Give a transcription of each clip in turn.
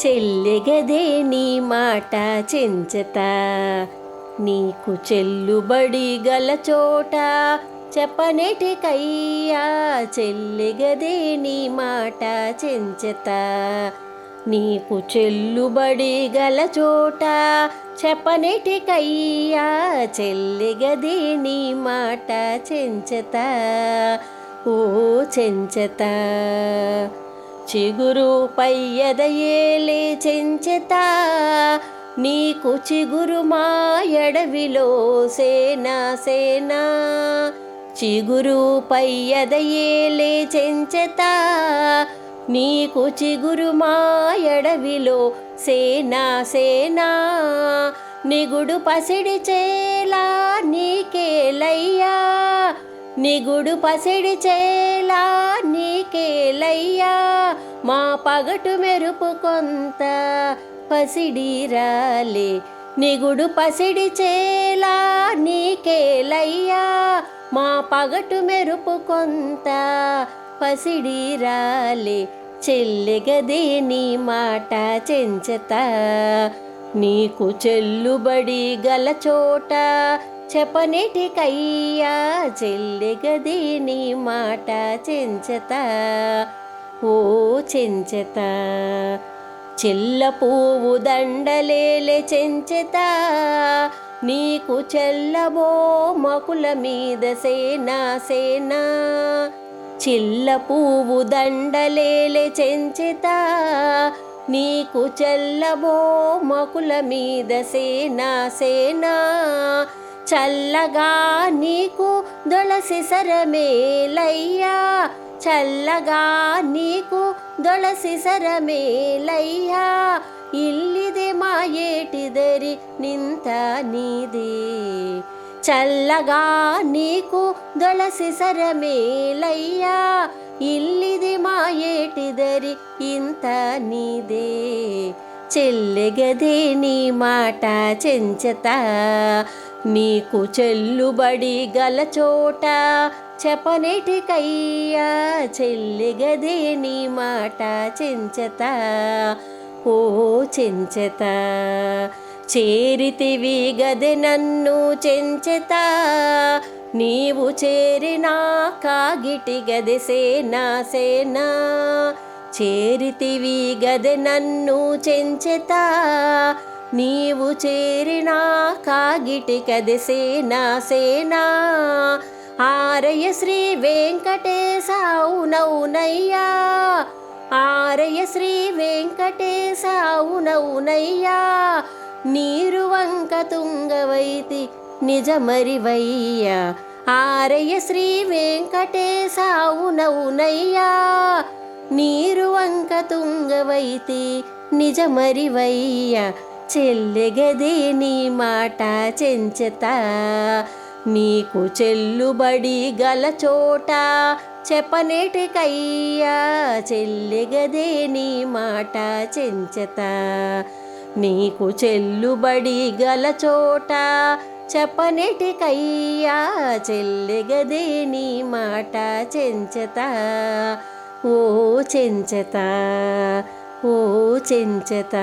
చెల్లెగదే నీ మాట చెంచత. నీకు చెల్లుబడి గల చోట చెప్పనేటికయ్యా చెల్లెగదే నీ మాట చెంచత. నీకు చెల్లుబడి గల చోట చెప్పనేటికయ్యా చెల్లెగదే నీ మాట చెంచత. ఓ చెంచత. చిగురు పయ్యదయేలే చెంచెత నీకు చిగురు మా ఎడవిలో సేనా సేనా. చిగురు పయ్యదయేలే చెంచెత నీకు చిగురు మా ఎడవిలో సేనా సేనా. నిగుడు పసిడి చేలా నీకేలయ్యా. నిగుడు పసిడి చేలా నీకేలయ్యా. మా పగటు మెరుపు కొంత పసిడి రాలే నిగుడు పసిడి చేలా నీకేలయ్యా మా పగటు మెరుపు కొంత పసిడి రాలే చెల్లెగదే నీ మాట చెంచత. నీకు చెల్లుబడి గల చోట చెప్పనేటికయ్యా. చెల్లెగదే నీ మాట చెంచత. ఓ చెంచత చెల్ల పువ్వు దండలేలే చెంచత. నీకు చెల్లబో మకుల మీద సేనా సేనా. చిల్ల పువ్వు దండలేలే చెంచిత. నీకు చెల్లబో మకుల మీద సేనా సేనా. చల్లగా నీకు దొలసి సరమేలయ్యా చల్లగా నీకు దొలసి సరమేలయ్యా. ఇల్లిదే మా ఏటిదరి నింత నీదే. చల్లగా నీకు దొలసి సరమేలయ్యా. ఇల్లిది మా ఏటిదరి ఇంత నీదే. చెల్లెగదే నీ మాట చెంచత. నీకు చెల్లుబడి గల చోట చెప్పనేటికయ్యా చెల్లెగదే నీ మాట చెంచత. ఓ చెంచత చేరితివి గదె నన్ను చెంచత. నీవు చేరినా కాగిటి గదె సేనా సేనా. చేరితివి గదె నన్ను చెంచత. నీవు చేరినా కాగిటి గదె సేనా సేనా. ఆరయ శ్రీ వెంకటేశ అవునవునయ్యా ఆరయ శ్రీ వెంకటేశావునవునయ్యా నీరు వంక తుంగవైతి నిజమరివయ్యా. ఆరయ శ్రీ వెంకటేశావునవునయ్యా నీరు వంక తుంగవైతి నిజమరివయ్యా. చెల్లెగదే నీ మాట చెంచతా. నీకు చెల్లుబడి గల చోట చెప్పనేటికయ్యా చెల్లెగదే నీ మాట చెంచత. నీకు చెల్లుబడి గల చోట చెప్పనేటికయ్యా చెల్లెగదే నీ మాట చెంచత. ఓ చెంచత ఓ చెంచత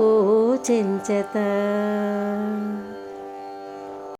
ఓ చెంచత.